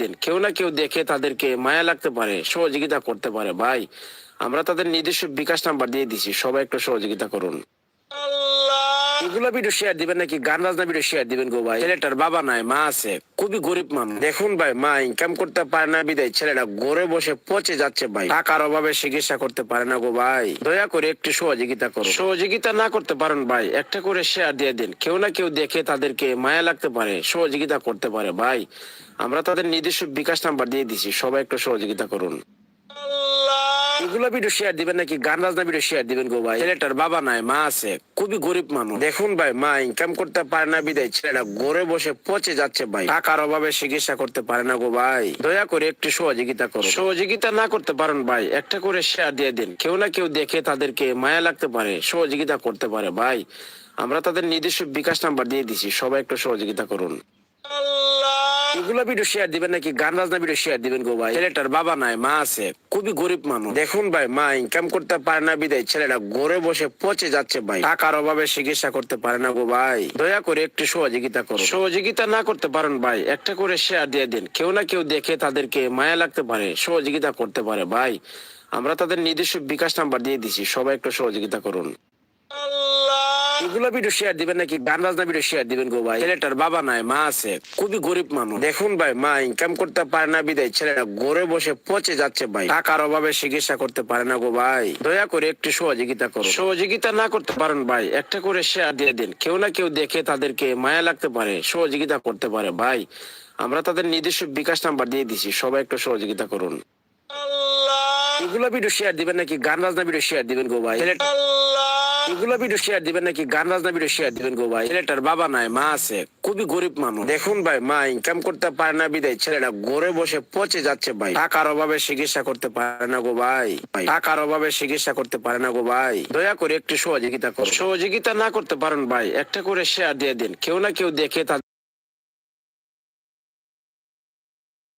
দিন। কেউ না কেউ দেখে তাদেরকে মায়া লাগতে পারে, সহযোগিতা করতে পারে। ভাই, আমরা তাদের নিজস্ব বিকাশ নাম্বার দিয়ে দিছি। সবাই একটু সহযোগিতা করুন। ভিডিও শেয়ার দিবেন নাকি? গান বাজনা ভিডিও শেয়ার দিবেন গো ভাই? ছেলেটার বাবা নাই, মা আছে। খুবই গরিব মানুষ। দেখুন ভাই, মা ইনকাম করতে পারে না বিদায়। ছেলেটা ঘরে বসে পচে যাচ্ছে ভাই। টাকার অভাবে চিকিৎসা করতে পারে না গো ভাই। দয়া করে একটু সহযোগিতা করুন। সহযোগিতা না করতে পারেন ভাই, একটা করে শেয়ার দিয়ে দিন। কেউ না কেউ দেখে তাদেরকে মায়া লাগতে পারে, সহযোগিতা করতে পারে ভাই। আমরা তাদের নিজস্ব বিকাশ নাম্বার দিয়ে দিছি, সবাই একটু সহযোগিতা করুন। এগুলো ভিডিও শেয়ার দিবেন নাকি? গান বাজনা ভিডিও শেয়ার দিবেন গো ভাই। ছেলেটার বাবা নাই, মা আছে, খুবই গরিব মানুষ। দেখুন ভাই, মা ইনকাম করতে পারে না, বিদায়। ছেলেটা বসে পচে যাচ্ছে ভাই। টাকার অভাবে চিকিৎসা করতে পারে না গো ভাই। দয়া করে একটু সহযোগিতা করুন। সহযোগিতা না করতে পারেন ভাই, একটা করে শেয়ার দিয়ে দিন। কেউ না কেউ দেখে তাদেরকে মায়া লাগতে পারে, সহযোগিতা করতে পারে ভাই। আমরা তাদের নিজস্ব বিকাশ নাম্বার দিয়ে দিছি, সবাই একটু সহযোগিতা করুন। এগুলো ভিডিও শেয়ার দিবেন নাকি? গান বাজনা ভিডিও শেয়ার দিবেন গো ভাই? ছেলেটার বাবা নাই, মা আছে, খুবই গরিব মানুষ। দেখুন ভাই, মা ইনকাম করতে পারে না বিদায়, ছেলেটা ঘরে বসে পচে যাচ্ছে ভাই। টাকার অভাবে চিকিৎসা করতে পারে না গো ভাই। দয়া করে একটু সহযোগিতা করুন। সহযোগিতা না করতে পারেন ভাই, একটা করে শেয়ার দিয়ে দিন। কেউ না কেউ দেখে তাদেরকে মায়া লাগতে পারে, সহযোগিতা করতে পারে ভাই। আমরা তাদের নিজস্ব বিকাশ নাম্বার দিয়ে দিছি, সবাই একটু সহযোগিতা করুন। এগুলো ভিডিও শেয়ার দিবেন নাকি? গান বাজনা ভিডিও শেয়ার দিবেন গো ভাই। ছেলেটার বাবা নাই মা আছে। খুবই গরিব মানুষ। দেখুন ভাই মা ইনকাম করতে পারে না বিদায়। ছেলেটা ঘরে বসে পচে যাচ্ছে ভাই। টাকার অভাবে চিকিৎসা করতে পারে না গো ভাই। দয়া করে একটু সহযোগিতা করুন। সহযোগিতা না করতে পারেন ভাই একটা করে শেয়ার দিয়ে দিন। কেউ না কেউ দেখে তাদেরকে মায়া লাগতে পারে সহযোগিতা করতে পারে ভাই। আমরা তাদের নিজস্ব বিকাশ নাম্বার দিয়ে দিছি সবাই একটু সহযোগিতা করুন। এগুলো ভিডিও শেয়ার দিবেন নাকি? গান বাজনা ভিডিও শেয়ার দিবেন গো ভাই। এগুলো ভিডিও শেয়ার দিবেন নাকি? গান বাজনা ভিডিও শেয়ার দিবেন গো ভাই। ছেলেটার বাবা নাই, মা আছে, খুবই গরিব মানুষ। দেখুন ভাই, মা ইনকাম করতে পারে না, বিদায়। ছেলেটা ঘরে বসে পচে যাচ্ছে ভাই। টাকার অভাবে চিকিৎসা করতে পারে না গো ভাই। টাকার অভাবে চিকিৎসা করতে পারে না গো ভাই। দয়া করে একটু সহযোগিতা করুন। সহযোগিতা না করতে পারেন ভাই, একটা করে শেয়ার দিয়ে দিন। কেউ না কেউ দেখে